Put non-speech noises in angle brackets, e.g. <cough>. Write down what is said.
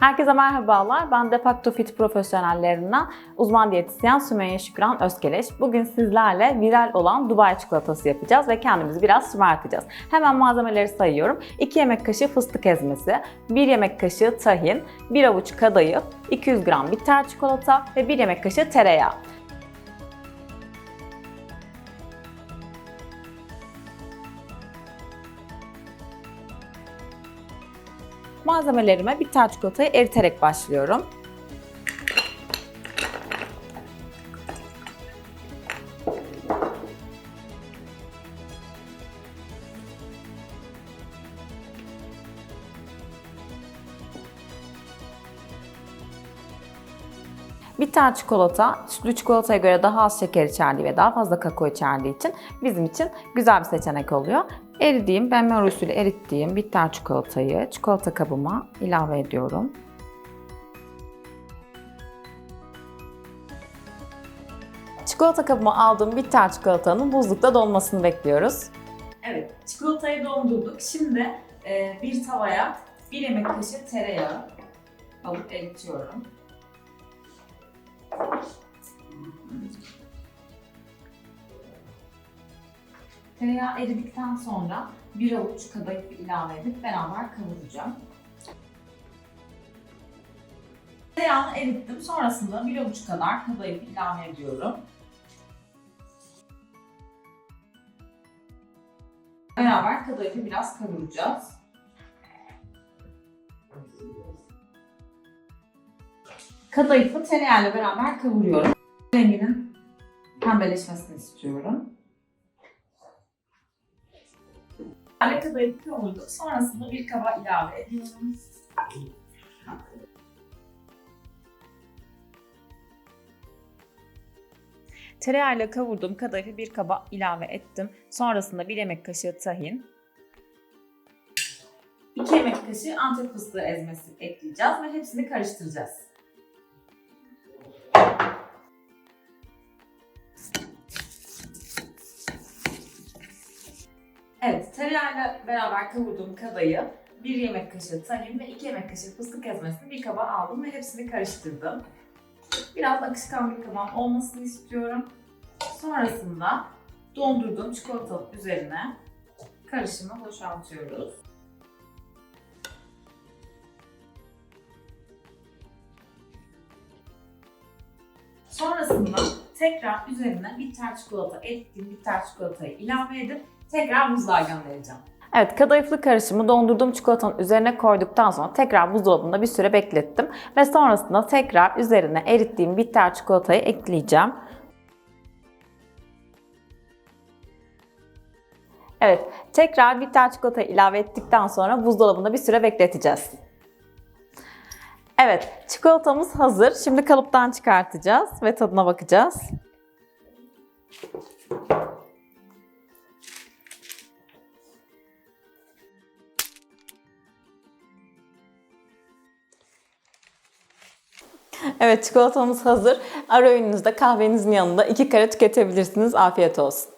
Herkese merhabalar. Ben Defacto Fit profesyonellerinden uzman diyetisyen Sümeyye Şükran Özkeleş. Bugün sizlerle viral olan Dubai çikolatası yapacağız ve kendimizi biraz şımartacağız. Hemen malzemeleri sayıyorum. 2 yemek kaşığı fıstık ezmesi, 1 yemek kaşığı tahin, 1 avuç kadayıf, 200 gram bitter çikolata ve 1 yemek kaşığı tereyağı. Malzemelerime bitter çikolatayı eriterek başlıyorum. Bitter çikolata, sütlü çikolataya göre daha az şeker içerdiği ve daha fazla kakao içerdiği için bizim için güzel bir seçenek oluyor. Eridiğim, benmari usulü erittiğim bitter çikolatayı çikolata kabıma ilave ediyorum. Çikolata kabıma aldığım bitter çikolatanın buzlukta donmasını bekliyoruz. Evet, çikolatayı dondurduk. Şimdi e, bir tavaya bir yemek kaşığı tereyağı alıp eritiyorum. Tereyağı eridikten sonra bir avuç kadayıf ilave edip beraber kavuracağım. Tereyağını erittim. Sonrasında bir avuç kadar kadayıf ilave ediyorum. Beraber kadayıfı biraz kavuracağız. Kadayıfı tereyağıyla beraber kavuruyorum. Renginin pembeleşmesini istiyorum. Tereyağıyla kadayıf kavurdu. Sonrasında bir kaba ilave ediyorum. Tereyağıyla kavurduğum kadayıfı bir kaba ilave ettim. Sonrasında bir yemek kaşığı tahin, 2 yemek kaşığı antep fıstığı ezmesi ekleyeceğiz ve hepsini karıştıracağız. Evet, tereyağıyla beraber kavurduğum kadayı, 1 yemek kaşığı tahin ve 2 yemek kaşığı fıstık ezmesini bir kaba aldım ve hepsini karıştırdım. Biraz akışkan bir kıvam olmasını istiyorum. Sonrasında dondurduğum çikolatanın üzerine karışımı boşaltıyoruz. Sonrasında tekrar üzerine bitter çikolata ettiğim bitter çikolatayı ilave edip tekrar buzluğa göndereceğim. Evet, kadayıflı karışımı dondurduğum çikolatanın üzerine koyduktan sonra tekrar buzdolabında bir süre beklettim. Ve sonrasında tekrar üzerine erittiğim bitter çikolatayı ekleyeceğim. Evet, tekrar bitter çikolatayı ilave ettikten sonra buzdolabında bir süre bekleteceğiz. Evet, çikolatamız hazır. Şimdi kalıptan çıkartacağız ve tadına bakacağız. <laughs> Evet, çikolatamız hazır. Ara öğününüzde kahvenizin yanında iki kare tüketebilirsiniz. Afiyet olsun.